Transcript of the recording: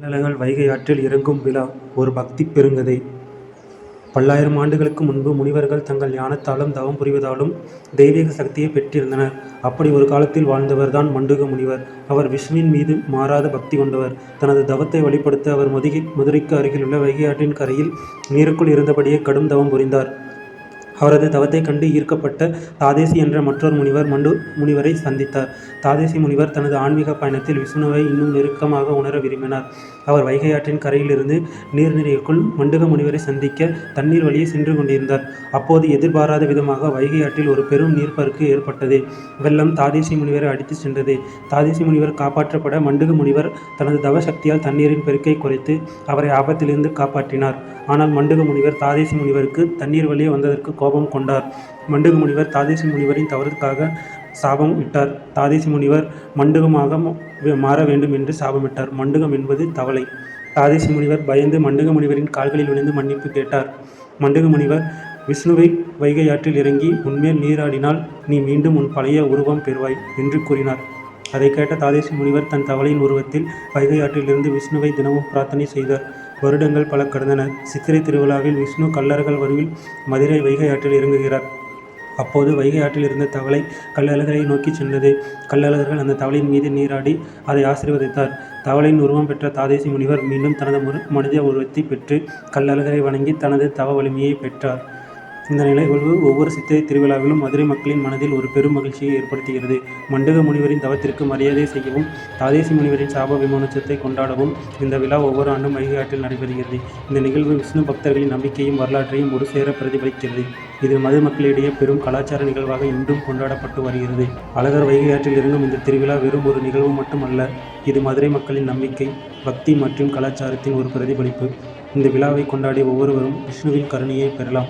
வள்ளலர்கள் வைகை ஆற்றில் இறங்கும் விழா ஒரு பக்தி பெருங்கதை. பல்லாயிரம் ஆண்டுகளுக்கு முன்பு முனிவர்கள் தங்கள் ஞானத்தாலும் தவம் புரிவதாலும் தெய்வீக சக்தியைப் பெற்றிருந்தனர். அப்படி ஒரு காலத்தில் வாழ்ந்தவர்தான் மண்டுக முனிவர். அவர் விஷ்ணுவின் மீது மாறாத பக்தி கொண்டவர். தனது தவத்தை வெளிப்படுத்த அவர் மதுரைக்கு அருகிலுள்ள வைகையாற்றின் கரையில் நீருக்குள் இருந்தபடியே கடும் தவம் புரிந்தார். அவரது தவத்தை கண்டு ஈர்க்கப்பட்ட தாதேசி என்ற மற்றொரு முனிவர் மண்டு முனிவரை சந்தித்தார். தாதேசி முனிவர் தனது ஆன்மீக பயணத்தில் விஷ்ணுவை இன்னும் நெருக்கமாக உணர விரும்பினார். அவர் வைகை ஆற்றின் கரையிலிருந்து நீர்நிலைக்குள் மண்டுக முனிவரை சந்திக்க தண்ணீர் வழியே சென்று கொண்டிருந்தார். அப்போது எதிர்பாராத விதமாக வைகை ஆற்றில் ஒரு பெரும் நீர்ப்பருக்கு ஏற்பட்டது. வெள்ளம் தாதேசி முனிவரை அடித்துச் சென்றது. தாதேசி முனிவர் காப்பாற்றப்பட மண்டுக முனிவர் தனது தவ சக்தியால் தண்ணீரின் பெருக்கை குறைத்து அவரை ஆபத்திலிருந்து காப்பாற்றினார். ஆனால் மண்டுக முனிவர் தாதேசி முனிவருக்கு தண்ணீர் வழியே வந்ததற்கு கோபம் கொண்டார். மண்டூக முனிவர் தாதேசி முனிவரின் தவறுக்காக சாபம் விட்டார் தாதேசி முனிவர் மண்டூகமாக மாற வேண்டும் என்று சாபமிட்டார். மண்டகம் என்பது தவளை. தாதேசி முனிவர் பயந்து மண்டக முனிவரின் கால்களில் விழுந்து மன்னிப்பு கேட்டார். மண்டக முனிவர் விஷ்ணுவை வைகை ஆற்றில் இறங்கி உன்மேல் நீராடினால் நீ மீண்டும் உன் பழைய உருவம் பெறுவாய் என்று கூறினார். அதைக் கேட்ட தாதேசி முனிவர் தன் தவளையின் உருவத்தில் வைகை ஆற்றிலிருந்து விஷ்ணுவை தினமும் பிரார்த்தனை செய்தார். வருடங்கள் பல கடந்தன. சித்திரை திருவிழாவில் விஷ்ணு கள்ளழகர் வடிவில் மதுரை வைகை ஆற்றில் இறங்குகிறார். அப்போது வைகை ஆற்றில் இருந்த தவளை கள்ளழகரை நோக்கிச் சென்றது. கல்லழகர்கள் அந்த தவளையின் மீது நீராடி அதை ஆசீர்வதித்தார். தவளையின் உருவம் பெற்ற தாதேசி முனிவர் மீண்டும் தனது மனித உருவத்தை பெற்று கல்லழகரை வணங்கி தனது தவ வலிமையைப் பெற்றார். இந்த நிலைகொள்வு ஒவ்வொரு சித்திரை திருவிழாவிலும் மதுரை மக்களின் மனதில் ஒரு பெரும் மகிழ்ச்சியை ஏற்படுத்துகிறது. மண்டக முனிவரின் தவத்திற்கு மரியாதை செய்யவும் தாதேசி முனிவரின் சாப விமோசனத்தைக் கொண்டாடவும் இந்த விழா ஒவ்வொரு ஆண்டும் வைகை ஆற்றில் நடைபெறுகிறது. இந்த நிகழ்வு விஷ்ணு பக்தர்களின் நம்பிக்கையும் வரலாற்றையும் ஒரு சேர பிரதிபலிக்கிறது. இது மது மக்களிடையே பெரும் கலாச்சார நிகழ்வாக இன்றும் கொண்டாடப்பட்டு வருகிறது. அழகர் வைகை ஆற்றில் இந்த திருவிழா வெறும் ஒரு நிகழ்வு மட்டுமல்ல இது மதுரை மக்களின் நம்பிக்கை பக்தி மற்றும் கலாச்சாரத்தின் ஒரு பிரதிபலிப்பு. இந்த விழாவைக் கொண்டாடிய ஒவ்வொருவரும் விஷ்ணுவின் கருணையை பெறலாம்.